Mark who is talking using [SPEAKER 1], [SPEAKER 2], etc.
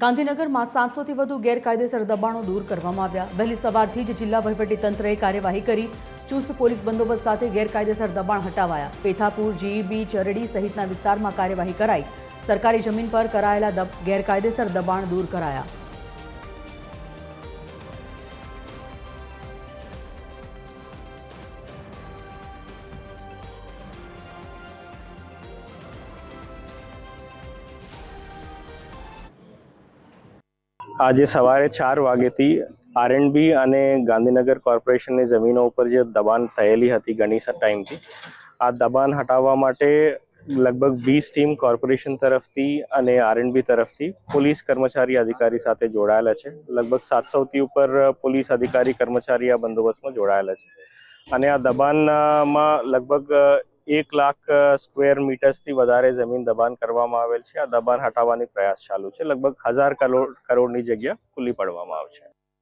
[SPEAKER 1] ગાંધીનગરમાં સાતસોથી વધુ ગેરકાયદેસર દબાણો દૂર કરવામાં આવ્યા. વહેલી સવારથી જ જિલ્લા વહીવટીતંત્રએ કાર્યવાહી કરી. ચુસ્ત પોલીસ બંદોબસ્ત સાથે ગેરકાયદેસર દબાણ હટાવાયા. પેથાપુર, જીઈબી, ચરડી સહિતના વિસ્તારમાં કાર્યવાહી કરાઈ. સરકારી જમીન પર કરાયેલા ગેરકાયદેસર દબાણ દૂર કરાયા.
[SPEAKER 2] આજે સવારે ચાર વાગેથી આરએનબી અને ગાંધીનગર કોર્પોરેશનની જમીનો ઉપર જે દબાણ થયેલી હતી ઘણી ટાઈમથી, આ દબાણ હટાવવા માટે લગભગ વીસ ટીમ કોર્પોરેશન તરફથી અને આરએનબી તરફથી પોલીસ કર્મચારી અધિકારી સાથે જોડાયેલા છે. લગભગ સાતસોથી ઉપર પોલીસ અધિકારી કર્મચારી આ બંદોબસ્તમાં જોડાયેલા છે. અને આ દબાણમાં લગભગ એક લાખ સ્ક્વેર મીટર્સથી વધારે જમીન દબાણ કરવામાં આવેલ છે. આ દબાણ હટાવવાની પ્રયાસ ચાલુ છે. લગભગ હજાર કરોડ, કરોડની જગ્યા ખુલ્લી પાડવામાં આવશે.